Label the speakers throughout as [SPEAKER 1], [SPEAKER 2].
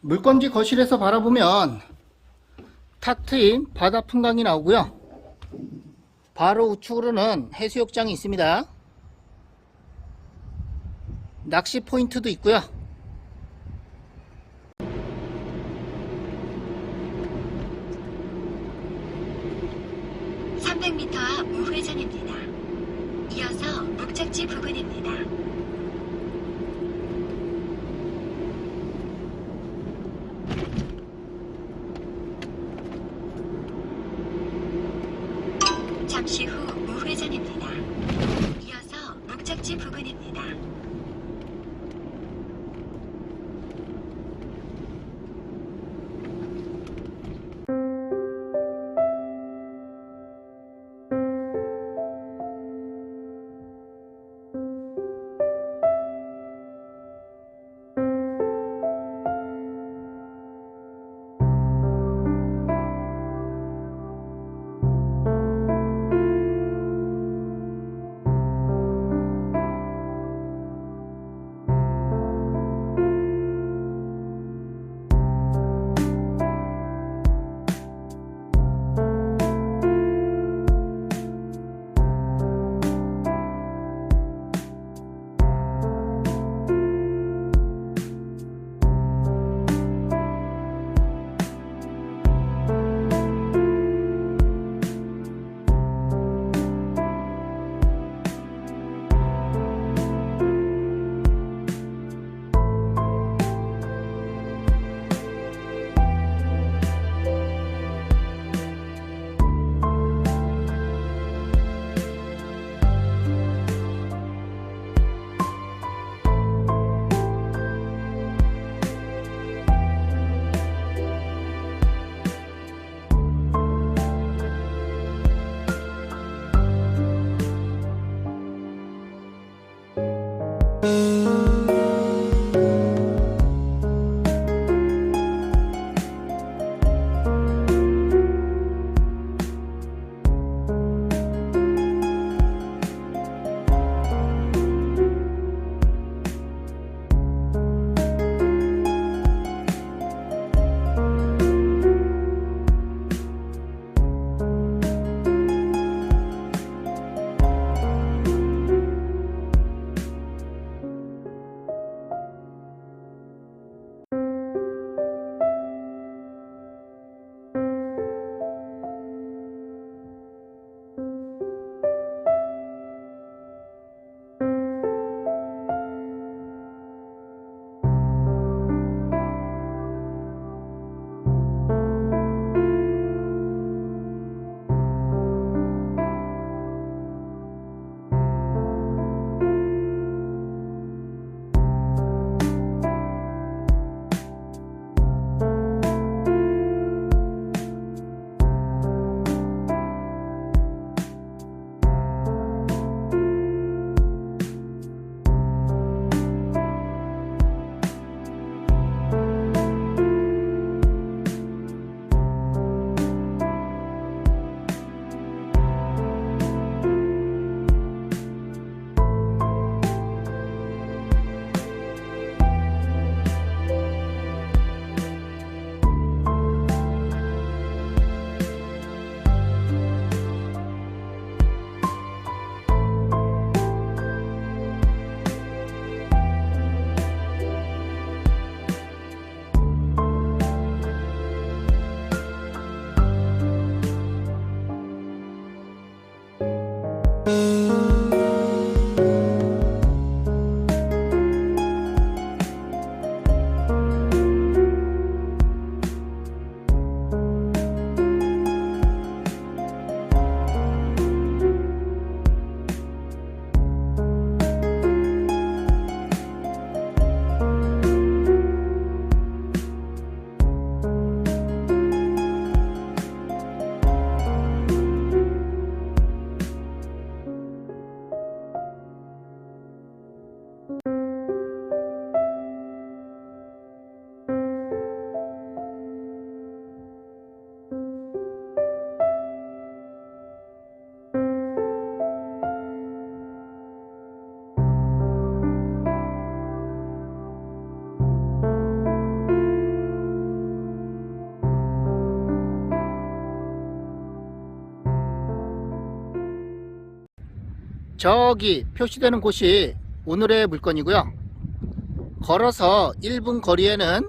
[SPEAKER 1] 물건지 거실에서 바라보면 탁 트인 바다 풍광이 나오고요. 바로 우측으로는 해수욕장이 있습니다. 낚시 포인트도 있고요.
[SPEAKER 2] 삼0 0 m 앞 우회전입니다. 이어서 목적지 부근입니다. 잠시 후 우회전입니다. 이어서 목적지 부근입니다.
[SPEAKER 1] 저기 표시되는 곳이 오늘의 물건이고요. 걸어서 1분 거리에는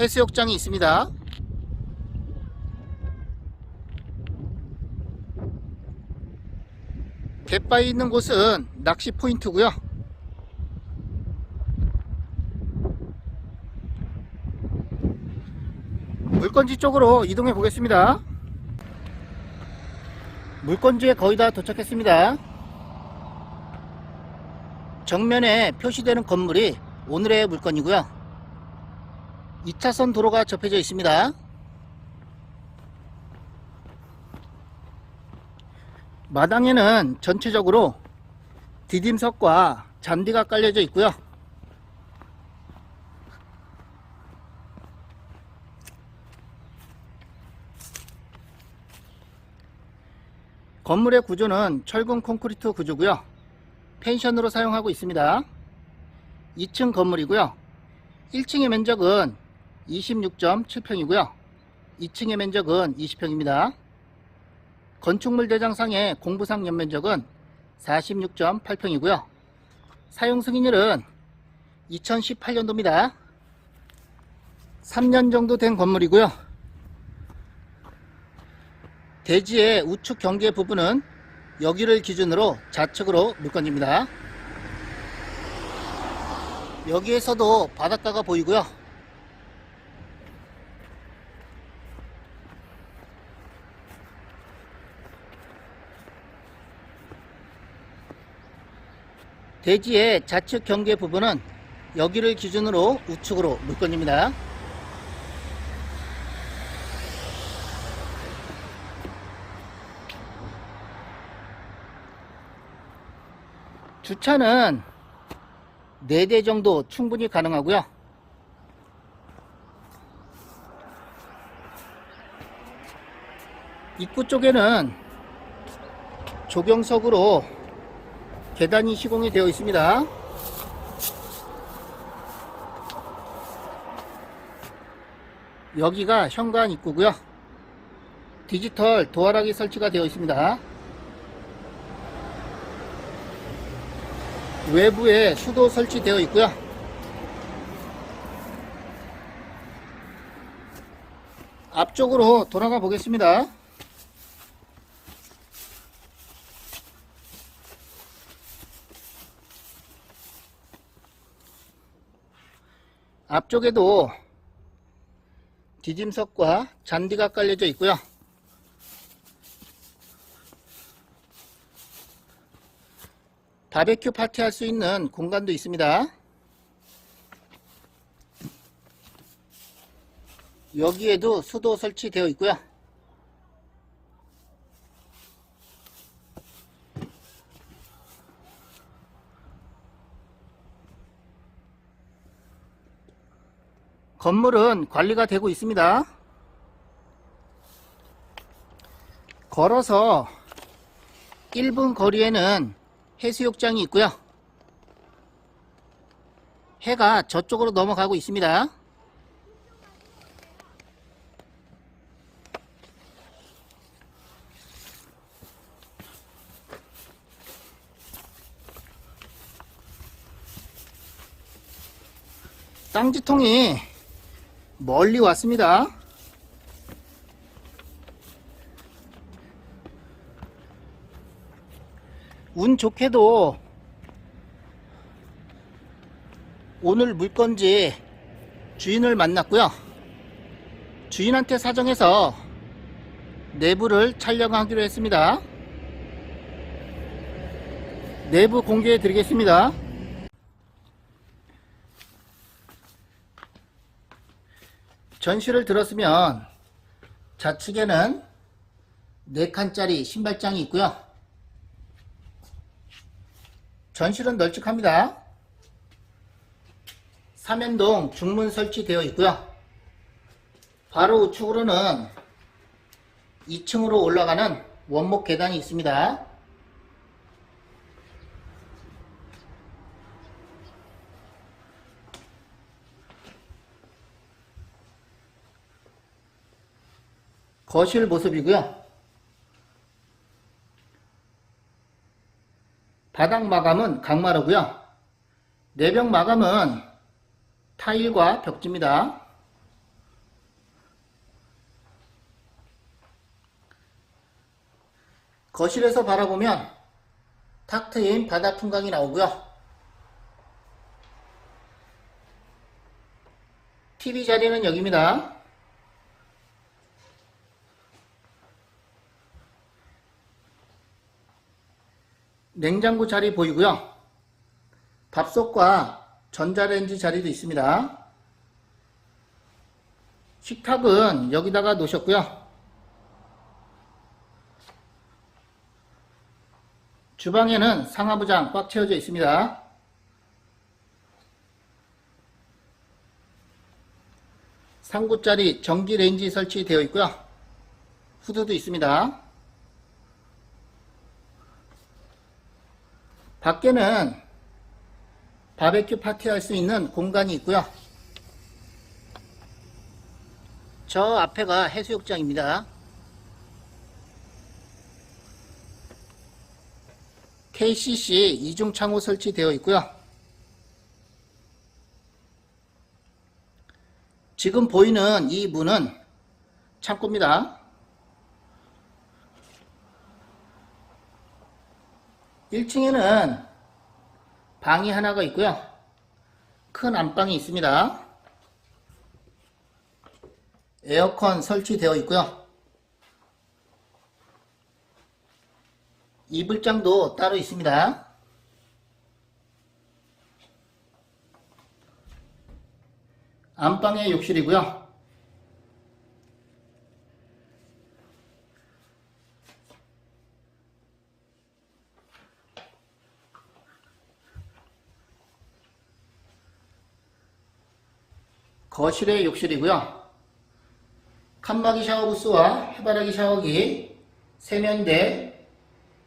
[SPEAKER 1] 해수욕장이 있습니다. 갯바위 있는 곳은 낚시 포인트고요. 물건지 쪽으로 이동해 보겠습니다. 물건지에 거의 다 도착했습니다. 정면에 표시되는 건물이 오늘의 물건이고요. 2차선 도로가 접해져 있습니다. 마당에는 전체적으로 디딤석과 잔디가 깔려져 있고요. 건물의 구조는 철근 콘크리트 구조고요. 펜션으로 사용하고 있습니다. 2층 건물이고요. 1층의 면적은 26.7평이고요. 2층의 면적은 20평입니다. 건축물 대장상의 공부상 연면적은 46.8평이고요. 사용 승인일은 2018년도입니다. 3년 정도 된 건물이고요. 대지의 우측 경계 부분은 여기를 기준으로 좌측으로 물건입니다. 여기에서도 바닷가가 보이고요. 대지의 좌측 경계 부분은 여기를 기준으로 우측으로 물건입니다. 주차는 4대 정도 충분히 가능하고요. 입구 쪽에는 조경석으로 계단이 시공이 되어 있습니다. 여기가 현관 입구고요. 디지털 도어락이 설치가 되어 있습니다. 외부에 수도 설치되어 있고요. 앞쪽으로 돌아가 보겠습니다. 앞쪽에도 디딤석과 잔디가 깔려져 있고요. 바베큐 파티 할 수 있는 공간도 있습니다. 여기에도 수도 설치되어 있고요. 건물은 관리가 되고 있습니다. 걸어서 1분 거리에는 해수욕장이 있고요. 해가 저쪽으로 넘어가고 있습니다. 땅지통이 멀리 왔습니다. 운 좋게도 오늘 물건지 주인을 만났고요. 주인한테 사정해서 내부를 촬영하기로 했습니다. 내부 공개해 드리겠습니다. 전시를 들었으면 좌측에는 4칸짜리 신발장이 있고요. 전실은 널찍합니다. 삼연동 중문 설치되어 있고요. 바로 우측으로는 2층으로 올라가는 원목 계단이 있습니다. 거실 모습이고요. 바닥 마감은 강마루고요. 내벽 마감은 타일과 벽지입니다. 거실에서 바라보면 탁 트인 바닥 풍광이 나오고요. TV 자리는 여기입니다. 냉장고 자리 보이고요. 밥솥과 전자레인지 자리도 있습니다. 식탁은 여기다가 놓으셨고요. 주방에는 상하부장 꽉 채워져 있습니다. 상구짜리 전기 레인지 설치되어 있고요. 후드도 있습니다. 밖에는 바베큐 파티 할 수 있는 공간이 있고요. 저 앞에가 해수욕장입니다. KCC 이중 창호 설치되어 있고요. 지금 보이는 이 문은 창고입니다. 1층에는 방이 하나가 있고요. 큰 안방이 있습니다. 에어컨 설치되어 있고요. 이불장도 따로 있습니다. 안방의 욕실이고요. 거실의 욕실이고요. 칸막이 샤워 부스와 해바라기 샤워기, 세면대,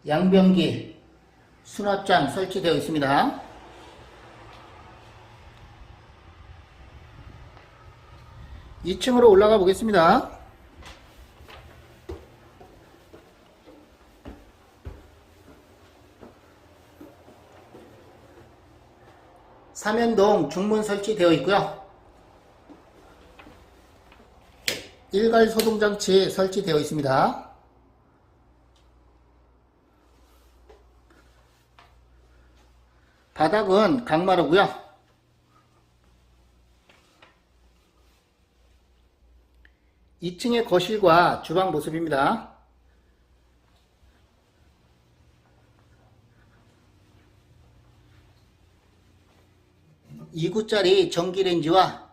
[SPEAKER 1] 양변기, 수납장 설치되어 있습니다. 2층으로 올라가 보겠습니다. 삼연동 중문 설치되어 있고요. 일괄 소동 장치 설치되어 있습니다. 바닥은 강마루고요. 2층의 거실과 주방 모습입니다. (2구짜리) 전기레인지와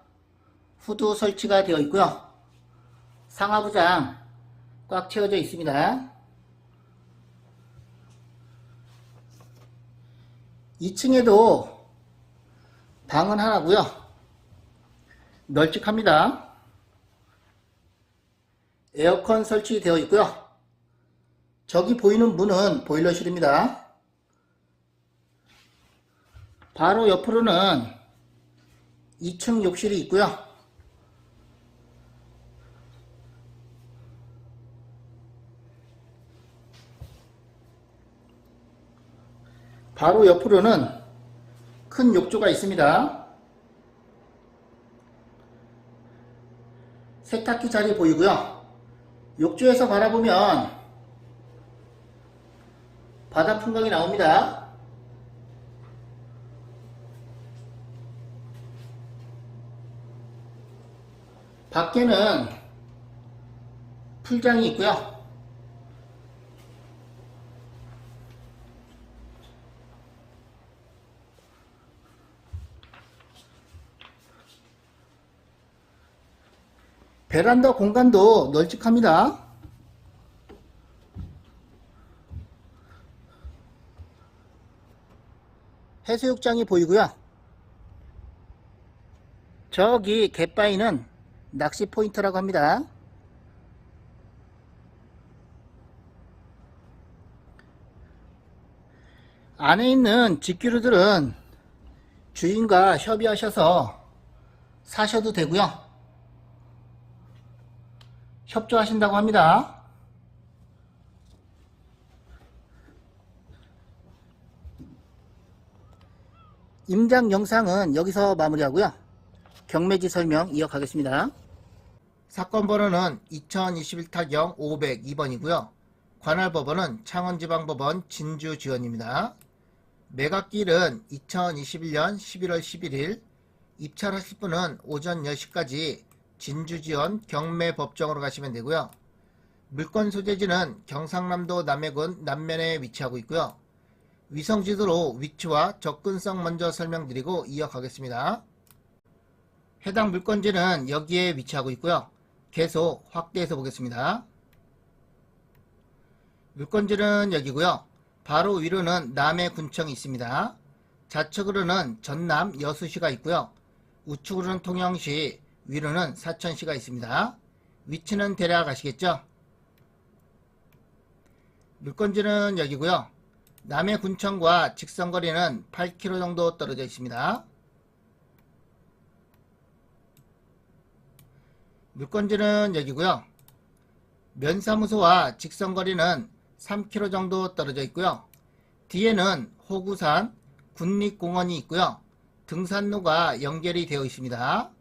[SPEAKER 1] 후드 설치가 되어 있고요. 상하부장 꽉 채워져 있습니다. 2층에도 방은 하나고요. 널찍합니다. 에어컨 설치되어 있고요. 저기 보이는 문은 보일러실입니다. 바로 옆으로는 2층 욕실이 있고요. 바로 옆으로는 큰 욕조가 있습니다. 세탁기 자리 보이고요. 욕조에서 바라보면 바다 풍광이 나옵니다. 밖에는 풀장이 있고요. 베란다 공간도 널찍합니다. 해수욕장이 보이고요. 저기 갯바위는 낚시 포인트라고 합니다. 안에 있는 직기류들은 주인과 협의하셔서 사셔도 되고요. 협조하신다고 합니다. 임장 영상은 여기서 마무리하고요. 경매지 설명 이어가겠습니다. 사건 번호는 2021 타경 502번이고요. 관할 법원은 창원지방법원 진주지원입니다. 매각길은 2021년 11월 11일, 입찰하실 분은 오전 10시까지 진주지원 경매법정으로 가시면 되고요. 물건 소재지는 경상남도 남해군 남면에 위치하고 있고요. 위성지도로 위치와 접근성 먼저 설명드리고 이어가겠습니다. 해당 물건지는 여기에 위치하고 있고요. 계속 확대해서 보겠습니다. 물건지는 여기고요. 바로 위로는 남해군청이 있습니다. 좌측으로는 전남 여수시가 있고요. 우측으로는 통영시, 위로는 사천시가 있습니다. 위치는 대략 아시겠죠? 물건지는 여기고요. 남해 군청과 직선거리는 8km 정도 떨어져 있습니다. 물건지는 여기고요. 면사무소와 직선거리는 3km 정도 떨어져 있고요. 뒤에는 호구산 군립공원이 있고요. 등산로가 연결이 되어 있습니다.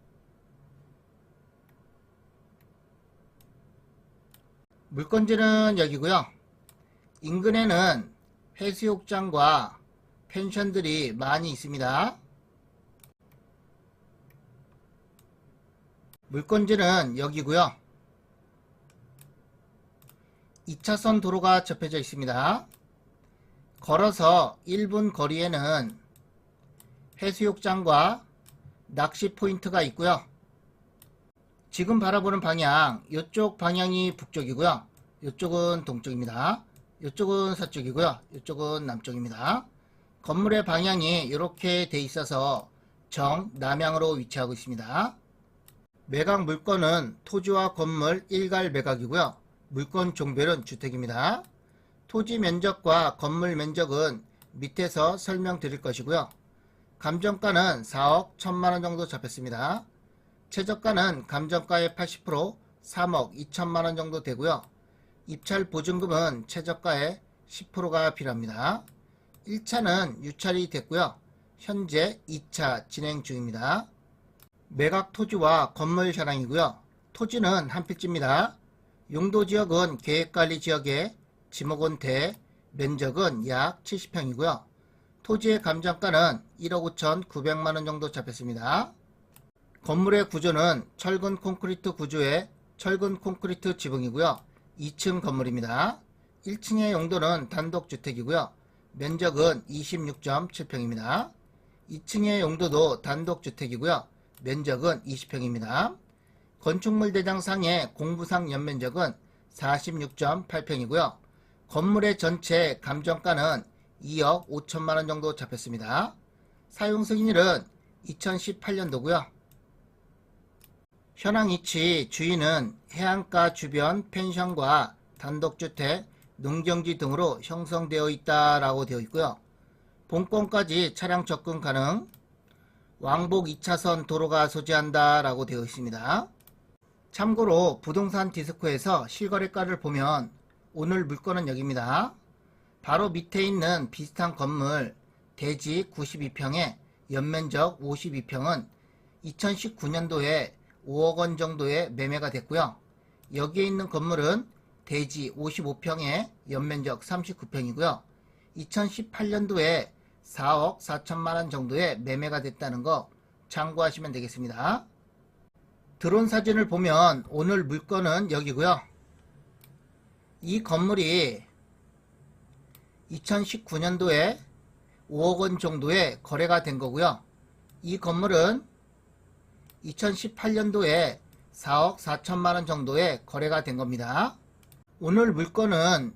[SPEAKER 1] 물건지는 여기고요. 인근에는 해수욕장과 펜션들이 많이 있습니다. 물건지는 여기고요. 2차선 도로가 접해져 있습니다. 걸어서 1분 거리에는 해수욕장과 낚시 포인트가 있고요. 지금 바라보는 방향, 이쪽 방향이 북쪽이고요. 이쪽은 동쪽입니다. 이쪽은 서쪽이고요. 이쪽은 남쪽입니다. 건물의 방향이 이렇게 돼 있어서 정 남향으로 위치하고 있습니다. 매각 물건은 토지와 건물 일괄 매각이고요. 물건 종별은 주택입니다. 토지 면적과 건물 면적은 밑에서 설명드릴 것이고요. 감정가는 4억 1천만원 정도 잡혔습니다. 최저가는 감정가의 80% 3억 2천만원 정도 되고요. 입찰 보증금은 최저가의 10%가 필요합니다. 1차는 유찰이 됐고요. 현재 2차 진행 중입니다. 매각 토지와 건물 현황이고요. 토지는 한 필지입니다. 용도 지역은 계획관리 지역에 지목은 대, 면적은 약 70평이고요. 토지의 감정가는 1억 5천 9백만원 정도 잡혔습니다. 건물의 구조는 철근 콘크리트 구조의 철근 콘크리트 지붕이고요. 2층 건물입니다. 1층의 용도는 단독주택이고요. 면적은 26.7평입니다. 2층의 용도도 단독주택이고요. 면적은 20평입니다. 건축물 대장 상의 공부상 연면적은 46.8평이고요. 건물의 전체 감정가는 2억 5천만원 정도 잡혔습니다. 사용 승인일은 2018년도고요. 현황 위치 주인은 해안가 주변 펜션과 단독주택, 농경지 등으로 형성되어 있다라고 되어 있고요. 본권까지 차량 접근 가능, 왕복 2차선 도로가 소지한다라고 되어 있습니다. 참고로 부동산 디스코에서 실거래가를 보면 오늘 물건은 여기입니다. 바로 밑에 있는 비슷한 건물 대지 92평에 연면적 52평은 2019년도에 5억 원 정도의 매매가 됐고요. 여기에 있는 건물은 대지 55평에 연면적 39평이고요. 2018년도에 4억 4천만 원 정도의 매매가 됐다는 거 참고하시면 되겠습니다. 드론 사진을 보면 오늘 물건은 여기고요. 이 건물이 2019년도에 5억 원 정도의 거래가 된 거고요. 이 건물은 2018년도에 4억 4천만 원 정도의 거래가 된 겁니다. 오늘 물건은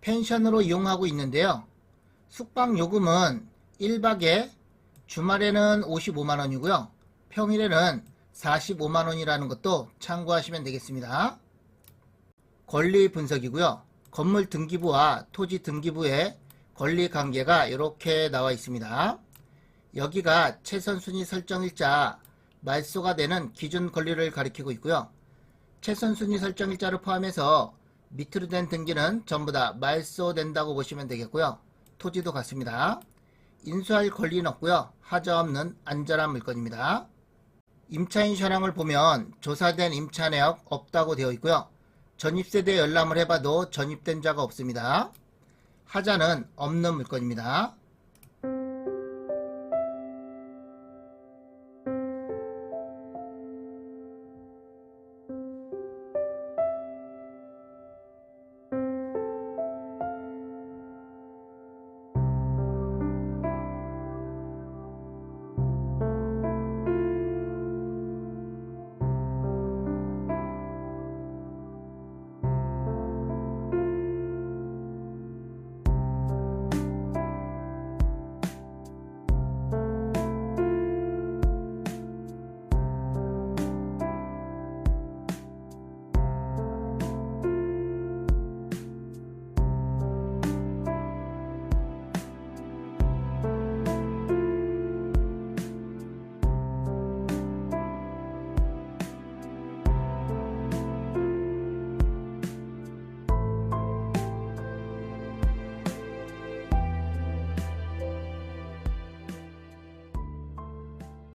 [SPEAKER 1] 펜션으로 이용하고 있는데요. 숙박 요금은 1박에 주말에는 55만 원이고요. 평일에는 45만 원이라는 것도 참고하시면 되겠습니다. 권리 분석이고요. 건물 등기부와 토지 등기부의 권리 관계가 이렇게 나와 있습니다. 여기가 최선 순위 설정일자 말소가 되는 기준 권리를 가리키고 있고요. 최선 순위 설정 일자를 포함해서 밑으로 된 등기는 전부 다 말소된다고 보시면 되겠고요. 토지도 같습니다. 인수할 권리는 없고요. 하자 없는 안전한 물건입니다. 임차인 현황을 보면 조사된 임차 내역 없다고 되어 있고요. 전입세대 열람을 해봐도 전입된 자가 없습니다. 하자는 없는 물건입니다.